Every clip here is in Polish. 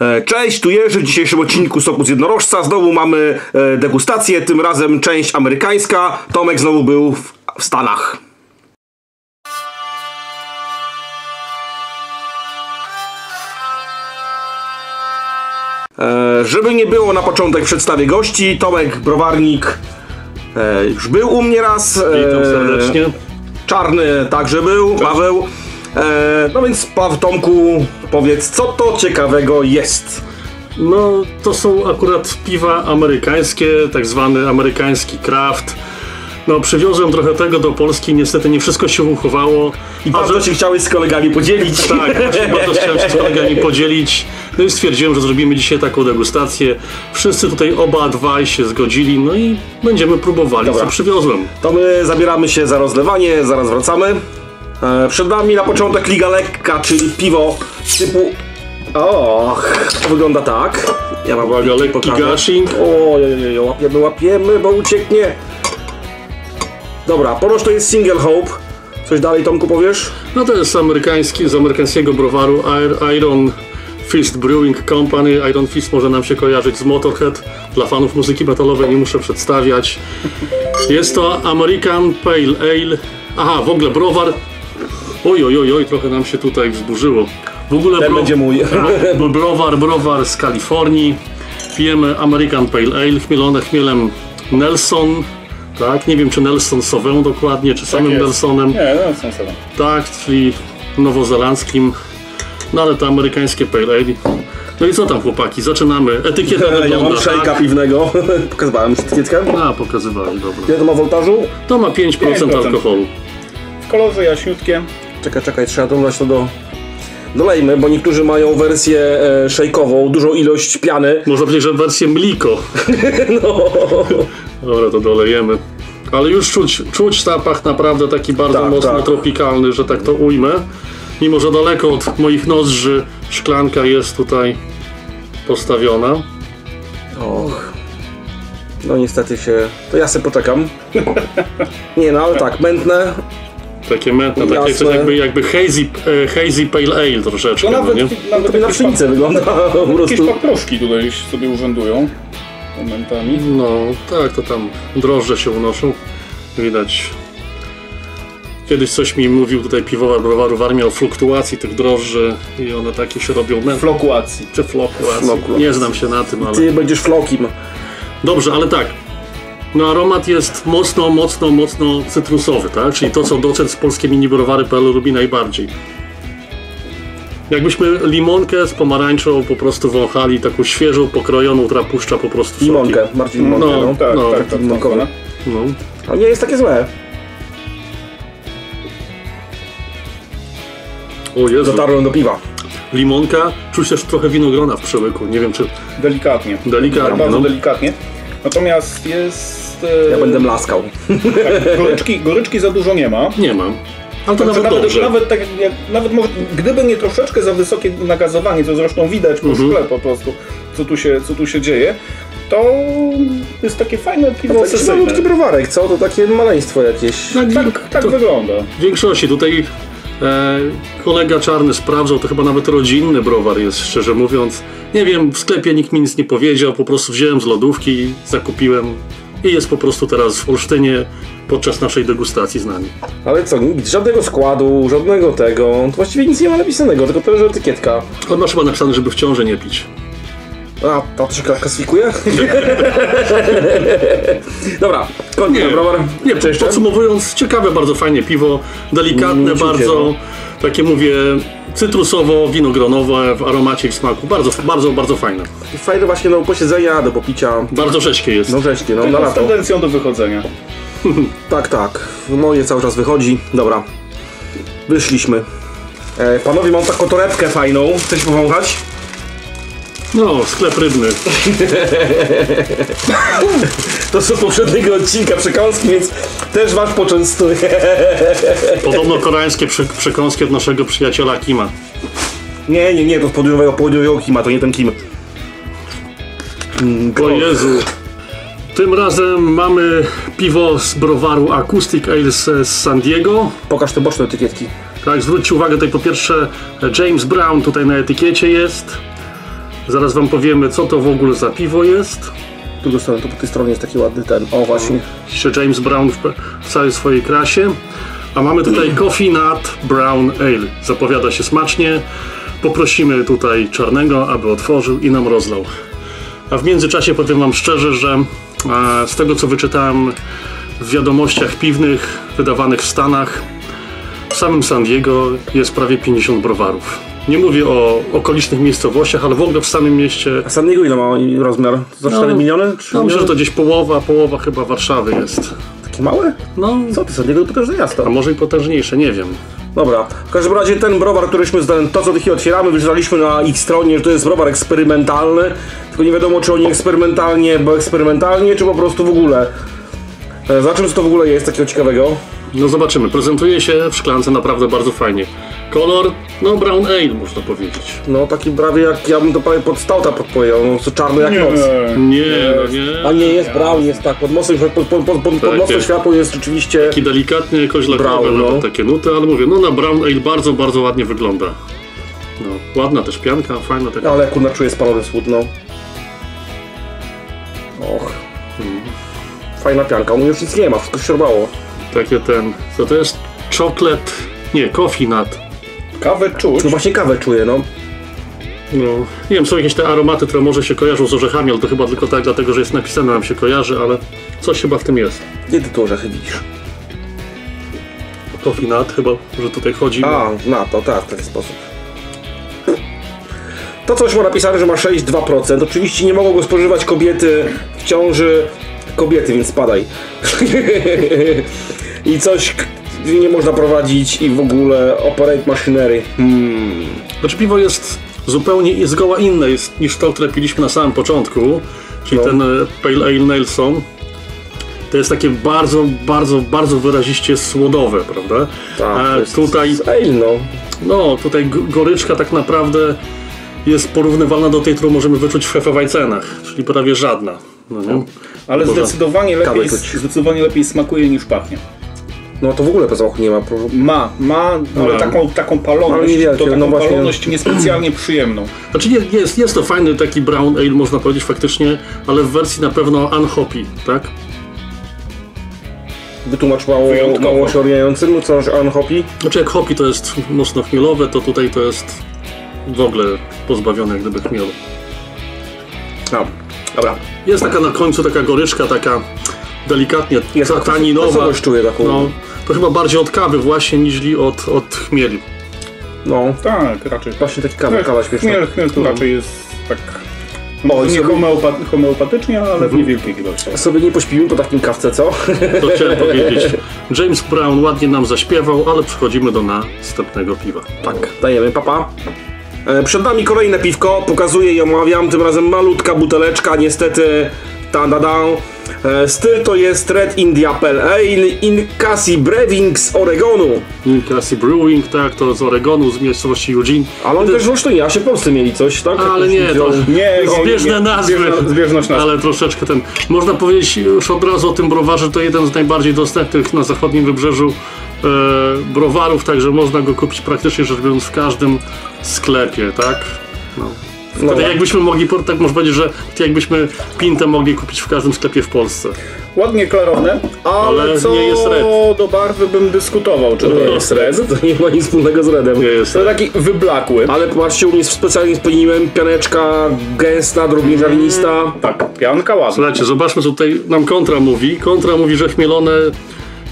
E, Cześć, tu Jerzy. W dzisiejszym odcinku Soku z Jednorożca znowu mamy e, degustację, tym razem część amerykańska. Tomek znowu był w, w Stanach. E, Żeby nie było na początek przedstawię gości, Tomek Browarnik e, już był u mnie raz. e, Witam serdecznie. Czarny także był, Paweł. E, no więc Paweł Tomku, powiedz, co to ciekawego jest? No, to są akurat piwa amerykańskie, tak zwany amerykański craft. No, przywiozłem trochę tego do Polski, niestety nie wszystko się uchowało. I bardzo się chciałeś z kolegami podzielić. Tak, bardzo chciałem się z kolegami podzielić. No i stwierdziłem, że zrobimy dzisiaj taką degustację. Wszyscy tutaj oba dwaj się zgodzili, no i będziemy próbowali, Dobra. co przywiozłem. To my zabieramy się za rozlewanie, zaraz wracamy. E, przed nami na początek Liga Lekka, czyli piwo typu... Och, to wygląda tak. Ja mam Uwaga, lekki pokażę. gushing. O, łapiemy, łapiemy, bo ucieknie. Dobra, ponoć to jest Single Hope. Coś dalej, Tomku, powiesz? No to jest amerykański, z amerykańskiego browaru Ir- Iron Fist Brewing Company. Iron Fist może nam się kojarzyć z Motorhead. Dla fanów muzyki metalowej nie muszę przedstawiać. Jest to American Pale Ale. Aha, w ogóle browar. Oj, oj, oj, oj, trochę nam się tutaj wzburzyło. W ogóle Ten będzie mój. bro- browar, browar z Kalifornii. Pijemy American Pale Ale, chmielone chmielem Nelson. Tak, nie wiem czy Nelson Sauvin dokładnie, czy samym jest. Nelsonem. Nie, sobie. Tak, czyli nowozelandzkim, no ale to amerykańskie pale ale. No i co tam chłopaki, zaczynamy. Etykieta Ja mam szejka tak. piwnego. Pokazywałem etykietkę. A, pokazywali, dobra. Ile to ma voltażu? To ma 5%, 5%. alkoholu. W kolorze jaśniutkie. Czekaj, czekaj, trzeba dodać to do... Dolejmy, bo niektórzy mają wersję e, szejkową, dużą ilość piany. Można powiedzieć, że wersję mliko. No. Dobra, to dolejemy. Ale już czuć, czuć zapach naprawdę taki bardzo Tak, mocno tak. tropikalny, że tak to ujmę. Mimo, że daleko od moich nozdrzy szklanka jest tutaj postawiona. Och. No niestety się... To ja sobie poczekam. Nie no, ale tak, mętne. Takie mętne, takie Jasne. coś jakby, jakby hazy, e, hazy pale ale troszeczkę, no nawet, nie? nawet To na jakieś, pszenicę wygląda po pa, jakieś prostu. paproszki tutaj sobie urzędują momentami. No, tak, to tam drożdże się unoszą. Widać. Kiedyś coś mi mówił tutaj piwowar browaru w armii o fluktuacji tych drożdży i one takie się robią mętne. Flokuacji. Czy fluktuacji? Fluktuacji. Nie znam się na tym, ale... Ty będziesz flokim. Dobrze, ale tak. No aromat jest mocno, mocno, mocno cytrusowy, tak? Czyli to, co docent z polskie mini browary.pl lubi najbardziej. Jakbyśmy limonkę z pomarańczą po prostu wąchali, taką świeżą, pokrojoną, która puszcza po prostu soki. Limonkę, Marcin Limonkę, No. no. Tak, No, tak, tak. limonkowe. tak, No. A nie jest takie złe. O Jezu, Dotarłem do piwa. limonka, czuć też trochę winogrona w przełyku, nie wiem czy Delikatnie. delikatnie, Bardzo no. delikatnie. Natomiast jest... E, Ja będę mlaskał. tak, goryczki, goryczki za dużo nie ma. Nie mam. Ale to Znaczy, nawet dobrze. nawet, tak jak, nawet może, gdyby nie troszeczkę za wysokie nagazowanie, co zresztą widać po Mhm. szkle po prostu, co tu się, co tu się dzieje, to jest takie fajne piwo Taki sesyjne. malutki browarek, co? To takie maleństwo jakieś. Tak, Tak, tak to- wygląda. W większości tutaj kolega czarny sprawdzał, to chyba nawet rodzinny browar jest, szczerze mówiąc. Nie wiem, w sklepie nikt mi nic nie powiedział, po prostu wziąłem z lodówki, zakupiłem i jest po prostu teraz w Olsztynie podczas naszej degustacji z nami. Ale co, żadnego składu, żadnego tego. Właściwie nic nie ma napisanego, tylko to, że etykietka. On ma chyba napisane, żeby w ciąży nie pić. A, to się klasyfikuje? Dobra, kończę Nie, browar. nie jeszcze? podsumowując, ciekawe, bardzo fajnie piwo, delikatne Mięciutkie, bardzo, takie mówię, cytrusowo, winogronowe w aromacie i w smaku. Bardzo, bardzo, bardzo fajne. Fajne właśnie do posiedzenia, do popicia. Bardzo rzeźkie jest. No wreszcie, no na Tylko z lato. tendencją do wychodzenia. Tak, tak. Moje cały czas wychodzi. Dobra. Wyszliśmy. E, panowie, mam taką torebkę fajną. Chcecie powąchać? No, sklep rybny. To z poprzedniego odcinka przekąski, więc też was poczęstuję. Podobno koreańskie prze, przekąski od naszego przyjaciela Kima. Nie, nie, nie, to z południowego, południowego Kima, to nie ten Kim. Mm, O Jezu. Tym razem mamy piwo z browaru Acoustic Ale z, z San Diego. Pokaż te boczne etykietki. Tak, zwróćcie uwagę tutaj po pierwsze James Brown tutaj na etykiecie jest. Zaraz wam powiemy, co to w ogóle za piwo jest. Z strony, to po tej stronie jest taki ładny ten. O, właśnie. Pisze James Brown w, w całej swojej krasie. A mamy tutaj Coffee Nut Brown Ale. Zapowiada się smacznie. Poprosimy tutaj czarnego, aby otworzył i nam rozlał. A w międzyczasie powiem wam szczerze, że e, z tego co wyczytałem w wiadomościach piwnych wydawanych w Stanach, w samym San Diego jest prawie 50 browarów. Nie mówię o okolicznych miejscowościach, ale w ogóle w samym mieście. A San Diego ile ma rozmiar? Za 4 No, miliony? 3 No, myślę, że to gdzieś połowa, połowa chyba Warszawy jest. Takie małe? No, Co ty, San Diego to potężne a miasto. może i potężniejsze, nie wiem. Dobra, w każdym razie ten browar, któryśmy, zda- to co dzisiaj otwieramy, wyczytaliśmy na ich stronie, że to jest browar eksperymentalny, tylko nie wiadomo czy oni eksperymentalnie, bo eksperymentalnie, czy po prostu w ogóle. E, Za czym co to w ogóle jest takiego ciekawego? No zobaczymy. Prezentuje się w szklance naprawdę bardzo fajnie. Kolor, no brown ale można powiedzieć. No taki prawie jak, ja bym to prawie pod stauta podpowiedział, no co czarny jak noc. Nie, no nie. A nie, jest brown, jest tak, pod mocnym, pod, pod, pod, pod, mocnym światło jest rzeczywiście... Taki delikatnie koźlakowe, Brown, no. nawet takie nuty, ale mówię, no na brown ale bardzo, bardzo ładnie wygląda. No, ładna też pianka, fajna taka. Ale kurna czuję spalony słód, no. Och. Fajna pianka, u mnie już nic nie ma, wszystko się siorbała. Takie ten, co to jest? Chocolate, nie, coffee nut. Kawę czuć. No właśnie kawę czuję, no. No, nie wiem, są jakieś te aromaty, które może się kojarzą z orzechami, ale to chyba tylko tak, dlatego że jest napisane, nam się kojarzy, ale coś chyba w tym jest. Gdzie ty tu orzechy widzisz? Coffee nut chyba, że tutaj chodzi. A, na to, tak, w taki sposób. To coś ma napisane, że ma 6,2%. Oczywiście nie mogą go spożywać kobiety w ciąży. Kobiety, więc spadaj. I coś nie można prowadzić i w ogóle operate machinery. Hmm. Znaczy piwo jest zupełnie zgoła inne jest niż to, które piliśmy na samym początku, czyli No. ten e, Pale Ale Nelson. To jest takie bardzo, bardzo, bardzo wyraziście słodowe, prawda? Tak, jest tutaj, z ale, no. no, tutaj goryczka tak naprawdę jest porównywalna do tej, którą możemy wyczuć w Hefewajcenach, czyli prawie żadna. No, nie? Ale zdecydowanie lepiej, zdecydowanie lepiej smakuje niż pachnie. No to w ogóle bez zapachu nie ma. Ma, ma, ale Ma. taką, taką Ale paloność, niewielkie, to taką no właśnie. paloność niespecjalnie przyjemną. Znaczy jest, jest, jest to fajny taki brown ale, można powiedzieć faktycznie, ale w wersji na pewno unhoppy, tak? Wytłumacz mało, Wyjątkowo. mało się orientującym, co że unhoppy. Znaczy jak hoppy to jest mocno chmielowe, to tutaj to jest w ogóle pozbawione jak gdyby chmielu. A, dobra. Jest taka na końcu taka goryczka, taka delikatnie Jest ta- taka taninowa. kwasowość czuję taką. No, to chyba bardziej od kawy właśnie niż od, od chmieli. No, Tak, raczej. właśnie taki kawa, kawa śmieszna. Chmiel, chmiel tu raczej jest tak... O, i nie sobie- homeopa homeopatycznie, ale w niewielkich ilościach. Sobie nie pośpimy po takim kawce, co? To chciałem powiedzieć. James Brown ładnie nam zaśpiewał, ale przechodzimy do następnego piwa. Tak, dajemy, papa. E, Przed nami kolejne piwko, pokazuję i omawiam, tym razem malutka buteleczka, niestety, ta da da. E, Styl to jest Red India Pale Ale in Cassie Brewing z Oregonu. Classy Brewing, tak, to z Oregonu, z miejscowości Eugene. Ale oni też w Olsztynie, w Polsce mieli coś, tak? Ale nie, to Nie, zbieżne nie. nazwy. Zbieżno- Zbieżność nazw. Ale troszeczkę ten. Można powiedzieć już od razu o tym browarze, to jeden z najbardziej dostępnych na zachodnim wybrzeżu e, browarów, także można go kupić praktycznie rzecz biorąc w każdym sklepie, tak? No. No, Tak jakbyśmy mogli, tak można powiedzieć, że tak jakbyśmy pintę mogli kupić w każdym sklepie w Polsce. Ładnie klarowne, ale, Ale co nie jest red. do barwy bym dyskutował, czy to jest red. To nie ma nic wspólnego z Redem. Nie jest. To taki wyblakły. Ale patrzcie, u mnie specjalnie spełniłem pianeczka gęsta, drobnie ziarnista. Tak, pianka ładna. Słuchajcie, zobaczmy co tutaj nam kontra mówi. Kontra mówi, że chmielone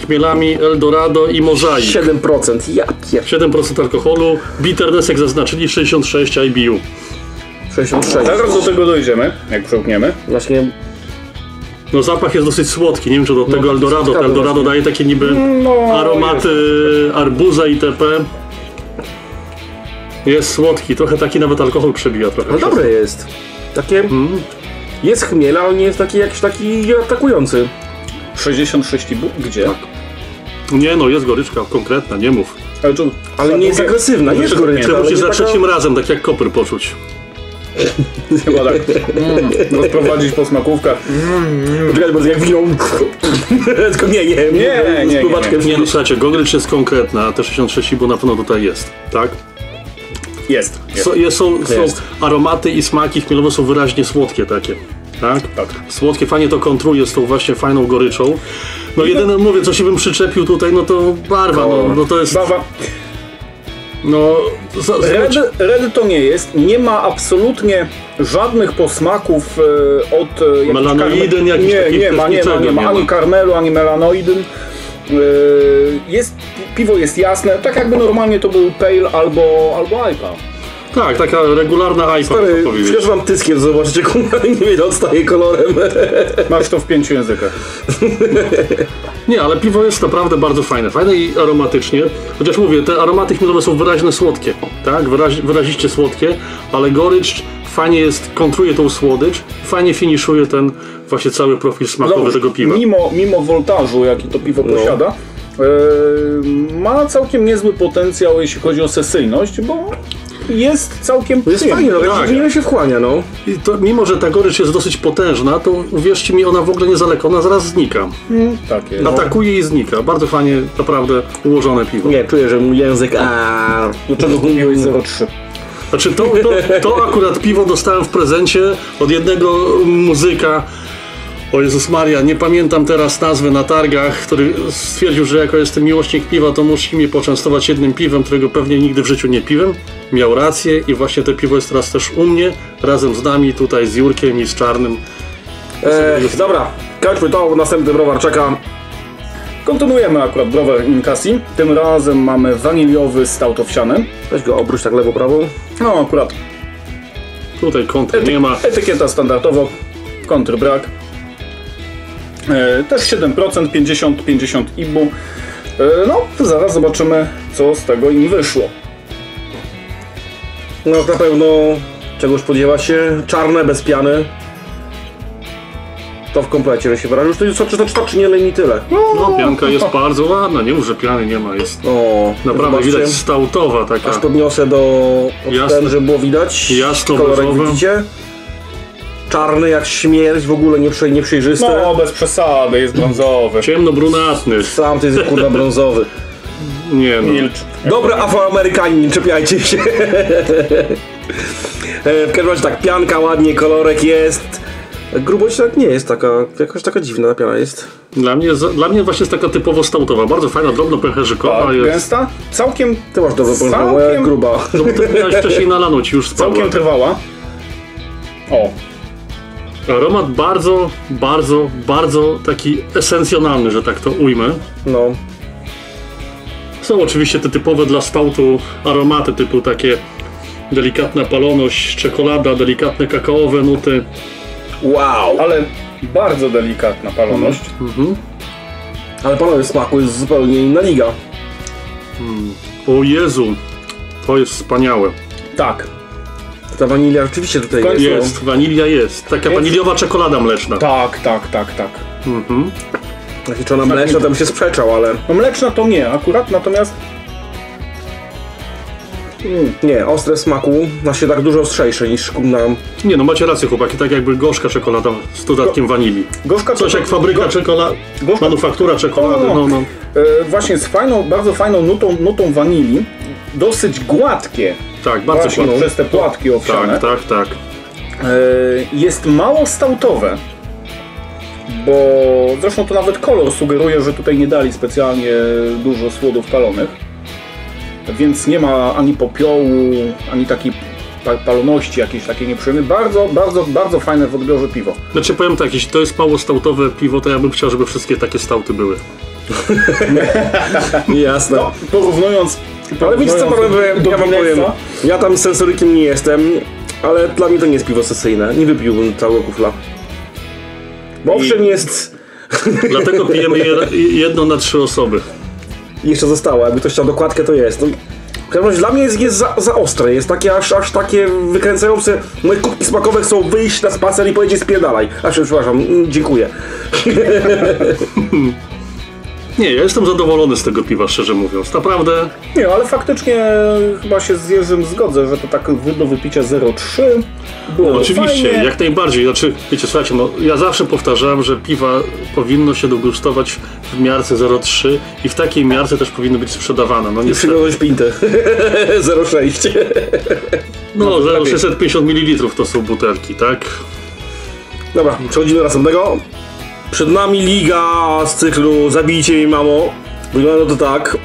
chmielami Eldorado i Mozaik. 7%, ja pier... 7% alkoholu, bitterness jak zaznaczyli 66 IBU. 66. Zaraz do tego dojdziemy, jak przełkniemy. Właśnie No zapach jest dosyć słodki, nie wiem czy do tego taki Eldorado, to Eldorado właśnie. daje takie niby No, aromaty arbuza itp. Jest słodki, trochę taki nawet alkohol przebija trochę. No przez dobre jest. Takie. Jest chmiel, ale nie jest taki jakiś taki atakujący. 66 bu... Gdzie? to. Nie no, jest goryczka konkretna, nie mów. Ale, to, Ale nie jest agresywna, nie jest gorycza. nie? ale Musisz nie za taka- trzecim razem, tak jak kopyr poczuć. Chyba tak. Mm, rozprowadzić po smakówkach. Poczekaj, bardzo jak wino. Tylko nie, nie, Nie, nie, nie, nie. Nie no słuchajcie, gorycz jest konkretna, a te 66 bo na pewno tutaj jest, tak? Jest. jest. So, jest, są, są Jest. aromaty i smaki chmielowe są wyraźnie słodkie takie. Tak? Tak. Słodkie, fajnie to kontruje z tą właśnie fajną goryczą. No jedyne, mówię, co się bym przyczepił tutaj, no to barwa, no, no to jest, Bawa. No... Red, red to nie jest. Nie ma absolutnie żadnych posmaków e, od e, Melanoidyn jakichś Nie, takich nie ma, nie ma, nie ma. Ani karmelu, ani melanoidyn. E, Jest, piwo jest jasne, tak jakby normalnie to był pale albo, albo IPA. Tak, taka regularna IPA, Stary, przecież wam tyskiem zobaczycie, kurwa, nie wiem, odstaje kolorem. Masz to w pięciu językach. Nie, ale piwo jest naprawdę bardzo fajne. Fajne i aromatycznie. Chociaż mówię, te aromaty chmielowe są wyraźne słodkie. Tak? Wyraź, wyraziście słodkie, ale gorycz fajnie jest, kontruje tą słodycz, fajnie finiszuje ten właśnie cały profil smakowy Zobacz, tego piwa. Mimo, mimo woltażu, jaki to piwo No. posiada, e, ma całkiem niezły potencjał, jeśli chodzi o sesyjność, bo jest całkiem To jest fajnie, no Tak. ile się wchłania, no. I to, mimo, że ta gorycz jest dosyć potężna, to uwierzcie mi, ona w ogóle nie zaleka, ona zaraz znika. Tak jest. Atakuje i znika. Bardzo fajnie, naprawdę ułożone piwo. Nie, czuję, że mój język, a Do czego kupiłeś 0,3? Znaczy to, to, to akurat piwo dostałem w prezencie od jednego muzyka. O Jezus Maria, nie pamiętam teraz nazwy na targach, który stwierdził, że jako jestem miłośnik piwa, to musi mnie poczęstować jednym piwem, którego pewnie nigdy w życiu nie piłem. Miał rację i właśnie to piwo jest teraz też u mnie, razem z nami, tutaj z Jurkiem i z Czarnym. E, dobra, kończmy to, następny browar czeka. Kontynuujemy akurat browar Inkasi. Tym razem mamy waniliowy stout owsiany. Weź go obróć tak lewo, prawo. No akurat Tutaj kontry nie ma. etykieta standardowo, kontry brak. E, też 7%, 50-50 IBU. E, no, zaraz zobaczymy, co z tego im wyszło. No na pewno czegoś spodziewa się. Czarne, bez piany. To w komplecie, że się wyrażę. Już to jest co, czy to czy nie tyle. No, pianka jest bardzo ładna, nie mów, że piany nie ma, jest O, naprawdę zobaczcie. widać stautowa taka. Aż podniosę do ten, żeby było widać. Jasno, Kolorek widzicie? Czarny jak śmierć, w ogóle nieprze, nieprzejrzysty. No, bez przesady, jest brązowy. Ciemno-brunatny. Sam to jest kurwa brązowy. Nie no. Milcz. Dobra, afroamerykanin, czepiajcie się. E, w każdym razie tak, pianka ładnie, kolorek jest. Grubość tak nie jest taka, jakoś taka dziwna ta piana jest. Dla mnie, dla mnie właśnie jest taka typowo stautowa. Bardzo fajna, drobno pęcherzykowa Tak, jest. gęsta. Całkiem, Ty masz pomysł, moja gruba. No bo ty miałeś wcześniej na lano ci już spadła. całkiem trwała. O, Aromat bardzo, bardzo, bardzo taki esencjonalny, że tak to ujmę. No. Są oczywiście te typowe dla stautu aromaty typu takie delikatna paloność, czekolada, delikatne kakaowe nuty. Wow. ale bardzo delikatna paloność. Ale panowie, smaku jest zupełnie inna liga. O Jezu, to jest wspaniałe. Tak, Ta wanilia rzeczywiście tutaj jest. Jest, wanilia jest. Taka Jest. waniliowa czekolada mleczna. tak, tak, tak, tak. Mhm. Jak czy ona mleczna, to bym się sprzeczał, ale... No mleczna to nie akurat, natomiast Nie, ostre smaku, na się tak dużo ostrzejsze niż na... Nie no, macie rację chłopaki, tak jakby gorzka czekolada z dodatkiem wanilii. gorzka Coś jak fabryka czekolady, Gorzka- manufaktura czekolady, no no. E, właśnie z fajną, bardzo fajną nutą, nutą wanilii, dosyć gładkie, Tak, bardzo właśnie słodko. przez te płatki owsiane. Tak, tak, tak. Jest mało stautowe, bo zresztą to nawet kolor sugeruje, że tutaj nie dali specjalnie dużo słodów palonych, więc nie ma ani popiołu, ani takiej pa- paloności jakiejś takiej nieprzyjemnej. Bardzo, bardzo, bardzo fajne w odbiorze piwo. Znaczy powiem tak, jeśli to jest mało stautowe piwo, to ja bym chciał, żeby wszystkie takie stauty były. Jasne. No, porównując... Ale wiecie co, panowie, do ja wam powiem, ja tam sensorykiem nie jestem, ale dla mnie to nie jest piwo sesyjne. Nie wypiłbym całego kufla. Bo owszem jest... Dlatego pijemy je, jedno na trzy osoby. Jeszcze zostało, jakby ktoś chciał dokładkę, to jest. No, razie dla mnie jest, jest za, za ostre, jest takie aż, aż takie wykręcające. Moje kubki smakowe chcą wyjść na spacer i powiedzieć spierdalaj. A przepraszam, dziękuję. Nie, ja jestem zadowolony z tego piwa, szczerze mówiąc. Naprawdę Nie, ale faktycznie chyba się z Jerzym zgodzę, że to tak do wypicia 0,3 było No, Oczywiście, fajnie. jak najbardziej. Znaczy, wiecie, słuchajcie, no, ja zawsze powtarzam, że piwa powinno się degustować w miarce 0,3 i w takiej miarce też powinny być sprzedawane. No niestety. Przygotować pintę. 0,6. No, lepiej. 650 ml to są butelki, tak? Dobra, przechodzimy do następnego. Przed nami liga z cyklu Zabijcie mi mamo. Wygląda to tak.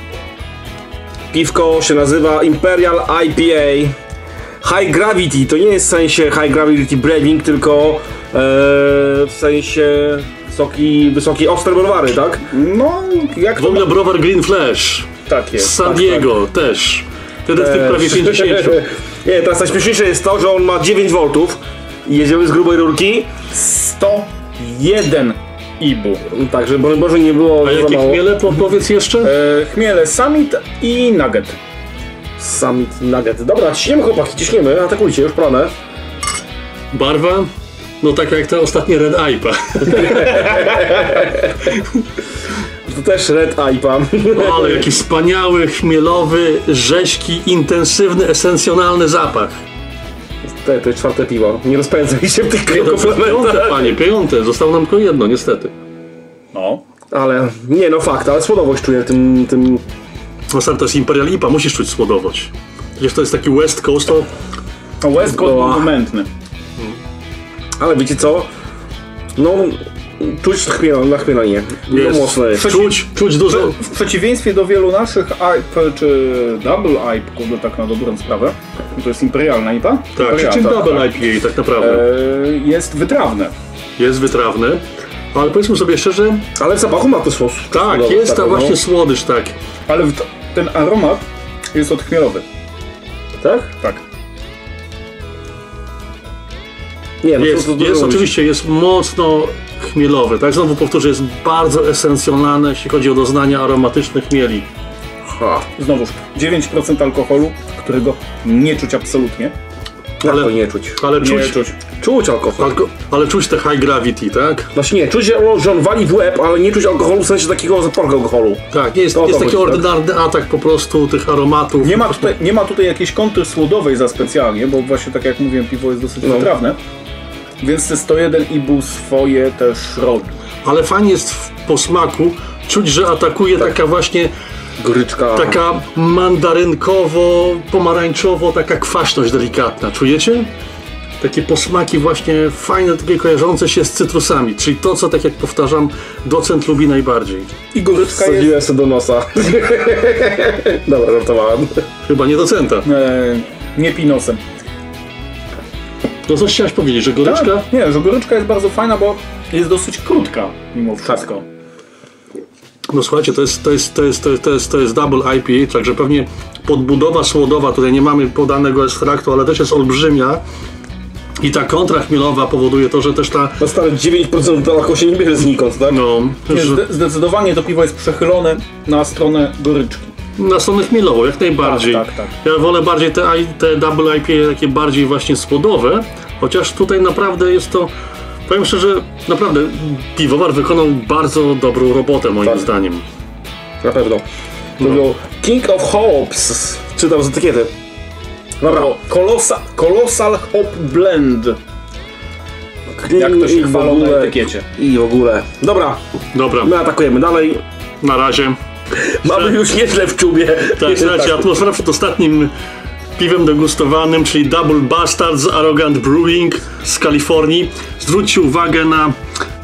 Piwko się nazywa Imperial IPA. High Gravity to nie jest w sensie High Gravity Brewing, tylko e, w sensie wysoki, wysoki ostre browary, tak? No, jak W to ogóle browar Green Flash tak jest. z San tak, Diego też. Wtedy w tych Eee, prawie 50. Nie, teraz najśmieszniejsze jest to, że on ma 9 V i jedziemy z grubej rurki. Tak. 101 ibu. Także, Boże, nie było A jakie mało. chmiele po, powiedz jeszcze? E, chmiele Summit i Nugget. Summit Nugget. Dobra, ciśniemy chłopaki, ciśniemy, atakujcie, już planę. Barwa? No taka jak te ostatnie Red IPA. To też Red IPA. No, ale jaki wspaniały, chmielowy, rzeźki, intensywny, esencjonalny zapach. To jest czwarte piwo. Nie rozpędzaj się w tych Piąte, komplementach. panie, piąte. Zostało nam tylko jedno, niestety. No. Ale, nie no fakt, ale słodowość czuję tym, tym... No sam to jest Imperial IPA, musisz czuć słodowość. Przecież to jest taki West Coast, to A West Coast monumentny. Ale wiecie co? No, czuć chmiel, na chmielenie. No jest, mocno jest. czuć, czuć dużo. W przeciwieństwie do wielu naszych IPA czy Double IPA, kurde tak na dobrą sprawę, to jest imperialna IPA. Tak, Imperial, czym tak, double. IPA tak naprawdę. E, jest wytrawne. Jest wytrawny. Ale powiedzmy sobie szczerze, Ale w zapachu ma to sos. tak, jest ta właśnie no. słodycz, tak. Ale ten aromat jest odchmielowy. Tak? Tak. Nie, no Jest, to, to, to jest oczywiście, jest mocno chmielowy, tak? Znowu powtórzę, jest bardzo esencjonalne, jeśli chodzi o doznania aromatycznych chmieli. Ha, Znowuż 9% alkoholu, którego nie czuć absolutnie. Ale- to nie czuć? Ale Nie czuć, czuć. Czuć alkohol. alko, ale czuć te high gravity, tak? Właśnie nie, czuć, że on- że on wali w łeb, ale nie czuć alkoholu w sensie takiego zaporku alkoholu. Tak, jest, To jest taki chodzi, tak? ordynarny atak po prostu tych aromatów. Nie ma, tutaj, nie ma tutaj jakiejś kontry słodowej za specjalnie, bo właśnie tak jak mówiłem, piwo jest dosyć No. wytrawne. Więc te 101 ibu swoje też robi. Ale fajnie jest w posmaku czuć, że atakuje Tak. taka właśnie, Goryczka. taka mandarynkowo-pomarańczowo, taka kwaśność delikatna. Czujecie? Takie posmaki właśnie fajne, takie kojarzące się z cytrusami, czyli to, co tak jak powtarzam, docent lubi najbardziej. I goryczka jest... Wsadziłem sobie do nosa. Dobra, żartowałem. Chyba nie docenta. E, nie pinosem. No coś chciałeś powiedzieć, że goryczka? Tak, nie, że goryczka jest bardzo fajna, bo jest dosyć krótka mimo wszystko. No słuchajcie, to jest, to jest, to jest, to jest, to jest, to jest double IPA, także pewnie podbudowa słodowa, tutaj nie mamy podanego ekstraktu, ale też jest olbrzymia. I ta kontra chmielowa powoduje to, że też ta, No stary, 9% to alkohol się nie bierze znikąd, tak? no, że, zdecydowanie to piwo jest przechylone na stronę goryczki. Na stronę chmielową, jak najbardziej. Tak, tak, tak. Ja wolę bardziej te, te double IPA takie bardziej właśnie słodowe, chociaż tutaj naprawdę jest to, powiem szczerze, naprawdę piwowar wykonał bardzo dobrą robotę moim Tak. zdaniem. Na pewno. To był King of Hopes. Czytam z etykiety. Dobra. O, Colossal, Colossal Hop Blend, jak to się w chwalą na ogóle- etykiecie. I w ogóle. Dobra, Dobra, my atakujemy dalej. na razie. Mamy już nieźle w czubie. Tak, słuchajcie, atmosfera przed ostatnim piwem degustowanym, czyli Double Bastards Arrogant Brewing z Kalifornii. Zwróćcie uwagę na...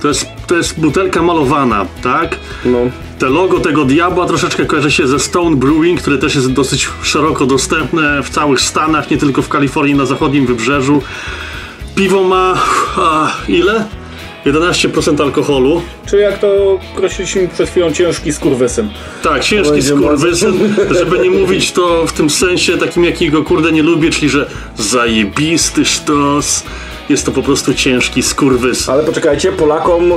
To jest, to jest butelka malowana, tak? No. Te logo tego diabła troszeczkę kojarzy się ze Stone Brewing, które też jest dosyć szeroko dostępne w całych Stanach, nie tylko w Kalifornii, na zachodnim wybrzeżu. Piwo ma... A, ile? 11% alkoholu. Czy jak to określiliśmy przed chwilą, ciężki skurwysyn. Tak, ciężki skurwysyn, żeby nie mówić to w tym sensie takim, jakiego kurde nie lubię, czyli że zajebisty sztos. Jest to po prostu ciężki skurwysyn. Ale poczekajcie, Polakom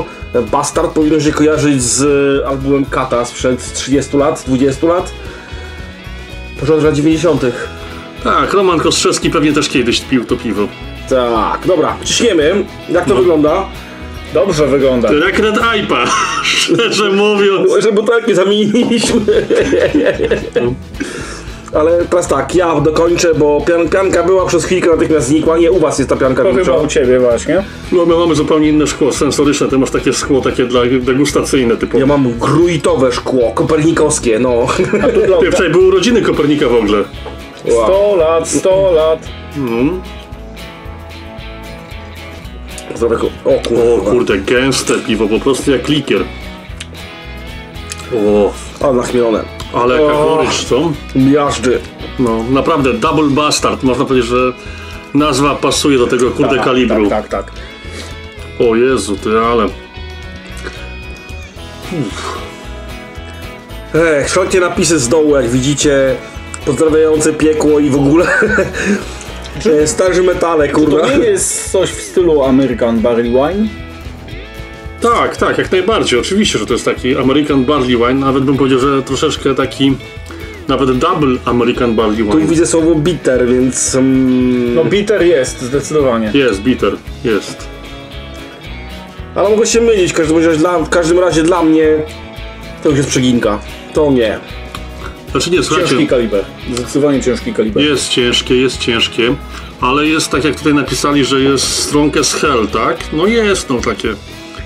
Bastard powinno się kojarzyć z albumem Kata sprzed 30 lat, 20 lat. Początek lat 90. Tak, Roman Kostrzewski pewnie też kiedyś pił to piwo. Tak, dobra, ciśniemy. Jak to wygląda? Dobrze wygląda. Jak Red IPA, szczerze mówiąc. Że butelki zamieniliśmy. Ale teraz tak, ja dokończę, bo pian, pianka była przez chwilkę, natychmiast znikła. Nie, u was jest ta pianka To chyba u ciebie właśnie. No, my mamy zupełnie inne szkło sensoryczne, ty masz takie szkło takie dla degustacyjne typu. Ja mam gruitowe szkło, kopernikowskie, no. A tu dla Ty, wczoraj były urodziny Kopernika w ogóle. 100 lat, 100 lat. Mm. Zdrowego. O O kurwa. kurde, gęste piwo, po prostu jak likier. O, O, nachmielone. ale jaka O. gorycz, co? Miażdży. No, naprawdę, double bastard. Można powiedzieć, że nazwa pasuje do tego kurde Tak, kalibru. Tak, tak, tak. O Jezu, ty, ale... Ech, wszelkie napisy z dołu, jak widzicie, pozdrawiające piekło i w ogóle e, starzy metale, To kurwa. nie jest coś w stylu American Barley Wine? Tak, tak, jak najbardziej. Oczywiście, że to jest taki American Barley Wine. Nawet bym powiedział, że troszeczkę taki... Nawet double American Barley Tu Wine. widzę słowo bitter, więc... Mm, No bitter jest, zdecydowanie. Jest, bitter, jest. ale mogę się mylić, w każdym, razie dla, w każdym razie dla mnie to już jest przeginka. To nie. Znaczy nie, słuchajcie, Ciężki kaliber. Zdecydowanie ciężki kaliber. jest ciężkie, jest ciężkie, ale jest tak jak tutaj napisali, że jest strong as hell, tak? No jest, no takie.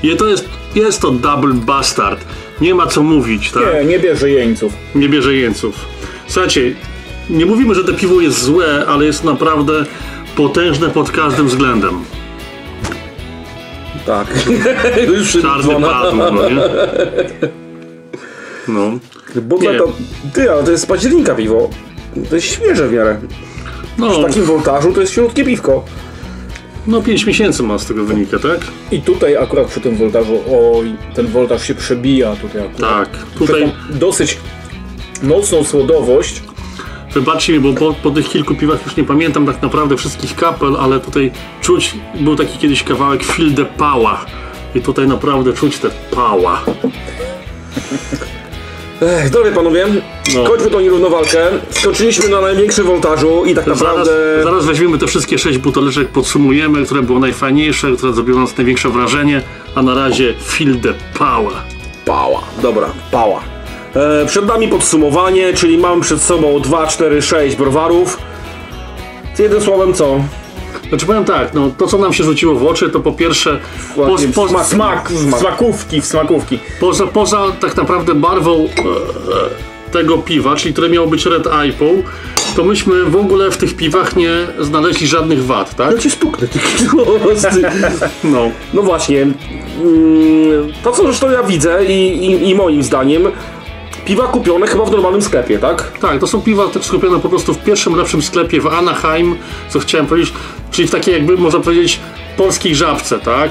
I to jest, jest to double bastard. Nie ma co mówić, tak? Nie, nie bierze jeńców. nie bierze jeńców. Słuchajcie, nie mówimy, że to piwo jest złe, ale jest naprawdę potężne pod każdym względem. Tak. już Czarny padł, no nie? No. Bo to, ty, ale to jest z października piwo. To jest świeże w miarę. No, W takim woltażu to jest śródkie piwko. no 5 miesięcy ma z tego wynika, tak? I tutaj akurat przy tym woltażu, oj, ten woltaż się przebija tutaj akurat. Tak. Tutaj, dosyć mocną słodowość. wybaczcie mi, bo po, po tych kilku piwach już nie pamiętam tak naprawdę wszystkich kapel, ale tutaj czuć, był taki kiedyś kawałek Fil de Pała. I tutaj naprawdę czuć te pała. Ech, panowie. No. Kończmy tą nierównowalkę. Skoczyliśmy na największym woltażu i tak Zaraz, naprawdę... zaraz weźmiemy te wszystkie sześć buteleczek, podsumujemy, które było najfajniejsze, które zrobiło na nas największe wrażenie, a na razie Fil de Pała. Pała. Dobra, pała. E, przed nami podsumowanie, czyli mamy przed sobą 2, 4, 6 browarów. Z jednym słowem co? Znaczy powiem tak, no to co nam się rzuciło w oczy, to po pierwsze po, po, smak- Smak, Smak. smakówki, w smakówki. poza, poza tak naprawdę barwą e, e, tego piwa, czyli które miało być Red IPą, to myśmy w ogóle w tych piwach nie znaleźli żadnych wad, tak? Ja cię stuknę. ty- No. No właśnie. mm, To co zresztą ja widzę i, i, i moim zdaniem piwa kupione chyba w normalnym sklepie, tak? Tak, to są piwa tak skupione po prostu w pierwszym lepszym sklepie w Anaheim, co chciałem powiedzieć, czyli w takiej jakby można powiedzieć polskiej żabce, tak?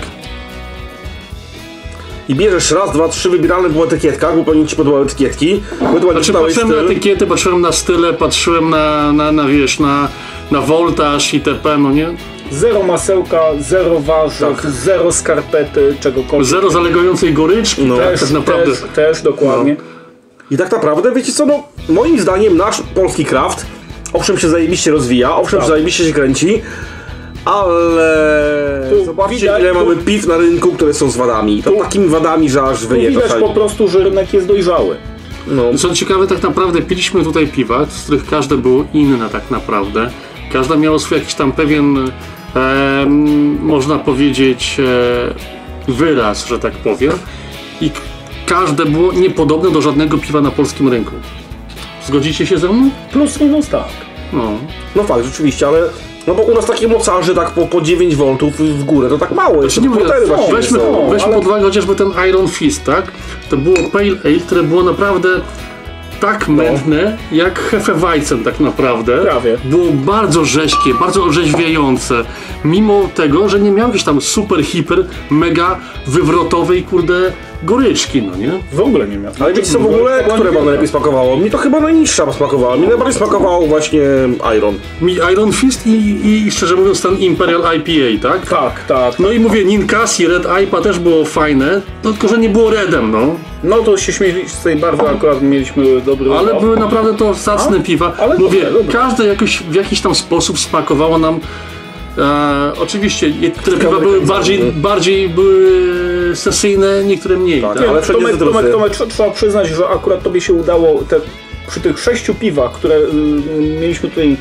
I bierzesz raz, dwa, trzy wybierane po etykietkach, bo pewnie ci podobały etykietki. Znaczy czytałeś patrzyłem na styl. etykiety, patrzyłem na style, patrzyłem na, na, na wiesz, na, na voltaż itp., no nie? Zero masełka, zero warzyw, Tak. zero skarpety, czegokolwiek. Zero zalegającej goryczki, No. tak, Też, tak naprawdę. też, też dokładnie. I tak naprawdę, wiecie co, no moim zdaniem nasz polski kraft, owszem się zajebiście rozwija, owszem Tak. zajebiście się kręci, ale Tu zobaczcie widać- ile tu- mamy piw na rynku, które są z wadami. To Tu- takimi wadami, że aż wyje widać po prostu, że rynek jest dojrzały. No. Co ciekawe, tak naprawdę piliśmy tutaj piwa, z których każde było inne tak naprawdę. Każda miała swój jakiś tam pewien, em, można powiedzieć, e, wyraz, że tak powiem. I każde było niepodobne do żadnego piwa na polskim rynku. Zgodzicie się ze mną? Plus minus tak. No. no fakt, rzeczywiście, ale no bo u nas takie mocarzy tak po, po 9 V w górę, to tak mało jest. Znaczy nie mówię, właściwie weźmy, są. weźmy ale- pod uwagę chociażby ten Iron Fist, tak? To było Pale Ale, które było naprawdę tak mętne, jak Hefeweizen tak naprawdę. Prawie. Było bardzo rzeźkie, bardzo orzeźwiające. Mimo tego, że nie miał jakiejś tam super, hiper, mega wywrotowej, kurde, goryczki, no nie? W ogóle nie miał. Ale wiecie co w ogóle, które wam najlepiej smakowało? Mi to chyba najniższa smakowała. Mi najbardziej smakowało właśnie Iron. Mi Iron Fist i, i szczerze mówiąc ten Imperial IPA, tak? Tak, tak. No i mówię, Ninkasi, Red IPA też było fajne, no tylko, że nie było redem, no. No to się śmieliście z tej barwy, akurat mieliśmy dobry Ale były naprawdę to zacne A? piwa. Ale Mówię, dobre, dobre. każde jakoś w jakiś tam sposób smakowało nam E, oczywiście niektóre piwa były bardziej, bardziej były sesyjne, niektóre mniej. Tak, Tak? ale wszędzie Tomek. Tomek, Tomek, trze- trzeba przyznać, że akurat tobie się udało te, przy tych sześciu piwach, które y, mieliśmy tutaj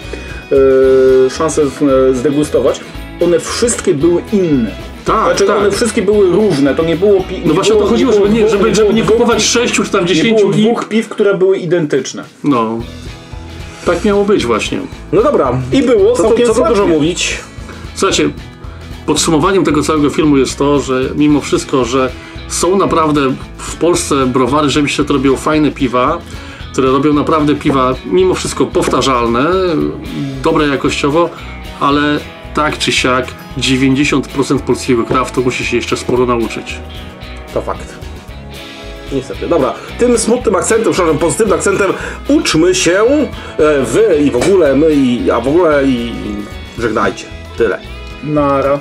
y, szansę z, zdegustować, one wszystkie były inne. Tak, Znaczy tak. one wszystkie były różne, to nie było pi- No właśnie o to chodziło, było żeby nie, dwóch- żeby, żeby nie kupować sześciu czy tam dziesięciu dwóch piw, które były identyczne. No. Tak miało być właśnie. No dobra, I było co całkiem co tu smacznie. dużo mówić? Słuchajcie, podsumowaniem tego całego filmu jest to, że mimo wszystko, że są naprawdę w Polsce browary, rzeczywiście to robią fajne piwa, które robią naprawdę piwa mimo wszystko powtarzalne, dobre jakościowo, ale tak czy siak 90% polskiego kraftu musi się jeszcze sporo nauczyć. To fakt. Niestety. Dobra, tym smutnym akcentem, przepraszam, pozytywnym akcentem uczmy się, e, wy i w ogóle, my i, a w ogóle i żegnajcie. Tyle. Nara.